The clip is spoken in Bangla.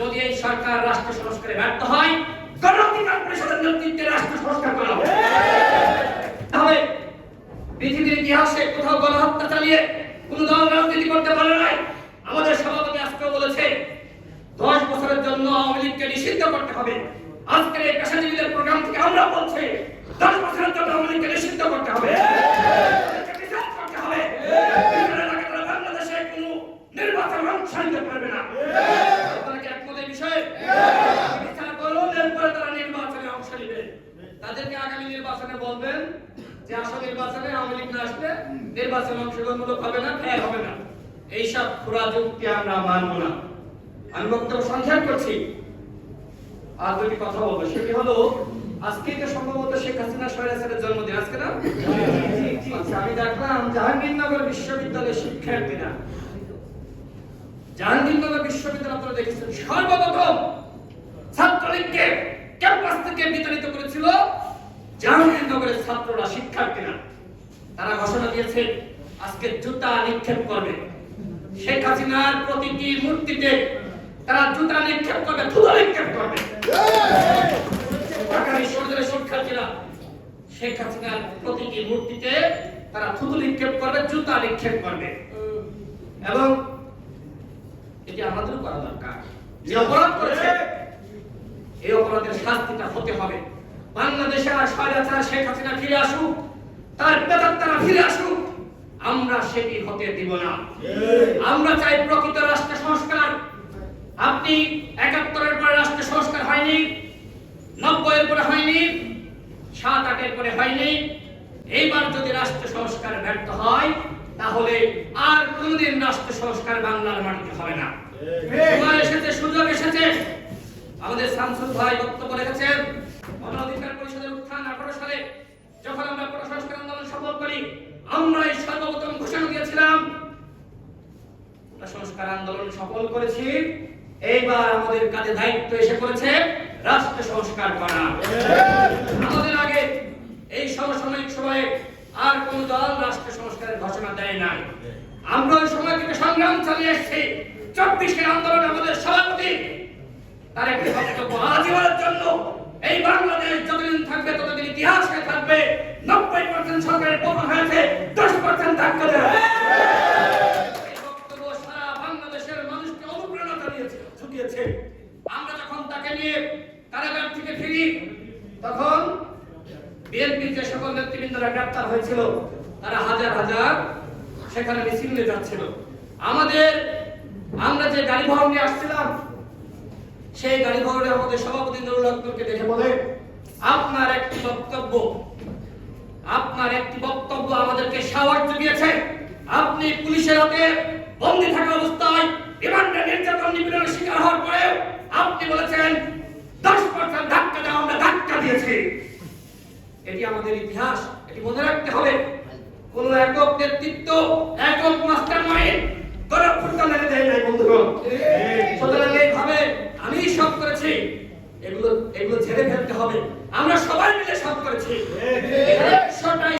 যদি এই সরকার রাষ্ট্র সংস্কারে ব্যর্থ হয়, গণঅধিকার পরিষদের নেতৃত্বে রাষ্ট্র সংস্কার করা হবে। তাহলে পৃথিবীর ইতিহাসে কোথাও গণহত্যা চালিয়ে কোন দল রাজনীতি করতে পারে নাই। আমাদের সভাপতি আজকেও বলেছে, দশ বছরের জন্য আওয়ামী লীগকে নিষিদ্ধ করতে হবে। আজকের এই পেশাজীবীদের প্রোগ্রাম থেকে আমরা বলছি, দশ বছরের জন্য আওয়ামী লীগকে নিষিদ্ধ করতে হবে। কোনো নির্বাচন অংশ পারবে না। তাদেরকে আগামী নির্বাচনে বলবেন যে আসল নির্বাচনে আওয়ামী লীগ না আসলে নির্বাচন অংশগ্রহণমূলক হবে না ফের হবে না। এইসব পুরা যুক্তি আমরা মানব না। আমি বক্তব্য সংক্ষেপ করছি। আর দুটি কথা বলব। সেটি হলো আজকে তো সম্ভবত শেখ হাসিনা সৈরাসের জন্মদিন। আজকে না? আচ্ছা, আমি দেখলাম জাহাঙ্গীরনগর বিশ্ববিদ্যালয়ের শিক্ষার্থীরা জাহাঙ্গীরনগর বিশ্ববিদ্যালয় আপনারা দেখেছেন সর্বপ্রথম তারা ঘোষণা দিয়েছে, আজকে জুতা নিক্ষেপ করবে। শেখ হাসিনার প্রতিটি মূর্তিতে তারা জুতা নিক্ষেপ করবে থুতু নিক্ষেপ করবে। এবং এটি আমাদেরও করা দরকার। যে অপরাধ অপরাধের হতে হবে। বাংলাদেশে আর স্বৈরাচার শেখ হাসিনা ফিরে আসুক। তার প্রেতাত্মারা ফিরে আসুক আমরা সেটি হতে দিব না। আমরা চাই প্রকৃত রাষ্ট্র সংস্কার। আপনি একাত্তরের পরে রাষ্ট্র সংস্কার হয়নি নব্বই এর পরে হয়নি সাত আটের পরে হয়নি। এইবার যদি রাষ্ট্র সংস্কার ব্যর্থ হয় তাহলে আর কোনদিন রাষ্ট্র সংস্কার বাংলার মাটিতে হবে না। সময় এসেছে সুযোগ এসেছে। আমাদের সাংসদ ভাই বক্তব্য রেখেছেন। গণ অধিকার পরিষদের উত্থান আঠারো সালে যখন আমরা কোটা সংস্কার আন্দোলন সফল করি, আমরাই সর্বপ্রথম ঘোষণা দিয়েছিলাম সংস্কার আন্দোলন সফল করেছি, এইবার আমাদের কাছে দায়িত্ব এসে পড়েছে রাষ্ট্র সংস্কার করা। আমাদের আগে এই সমসাময়িক সময়ে আর কোন দল রাষ্ট্র সংস্কারের ঘোষণা দেয় নাই। আমরা ওই সময় থেকে সংগ্রাম চালিয়ে এসেছি। চব্বিশের আন্দোলন আমাদের সভাপতি তার একটি বক্তব্য আজীবনের জন্য এই বাংলাদেশ ঝুঁকিয়েছে আমরা যখন তাকে নিয়ে কারাগার থেকে ফিরি, তখন বিএনপির যে সকল নেতৃবৃন্দরা গ্রেপ্তার হয়েছিল, তারা হাজার হাজার সেখানে মিছিল নিয়ে যাচ্ছিল। আমাদের, আমরা যে গাড়ি বহন নিয়ে আসছিলাম, সেই গাড়ি বহরে আমাদের সভাপতি নুরুল দেখে বলে, আপনার একটি বক্তব্য, আপনার একটি বক্তব্য আমাদেরকে সাহস জুগিয়েছে। আপনি পুলিশের হাতে বন্দি থাকা অবস্থায় বিমানটা নির্যাতন নিপীড়নের শিকার হওয়ার পরে আপনি বলেছেন, দশ পার্সেন্ট ধাক্কা দেওয়া আমরা ধাক্কা দিয়েছি। এটি আমাদের ইতিহাস, এটি মনে রাখতে হবে। কোন একক নেতৃত্ব, একক মাস্টার মাইন্ড কোন ফুটবলের দেয় নাই, বন্ধুগণ। সুতরাং এইভাবে আমি সব করেছি। এগুলো এগুলো ছেড়ে ফেলতে হবে। আমরা সবাই মিলে সব করেছি।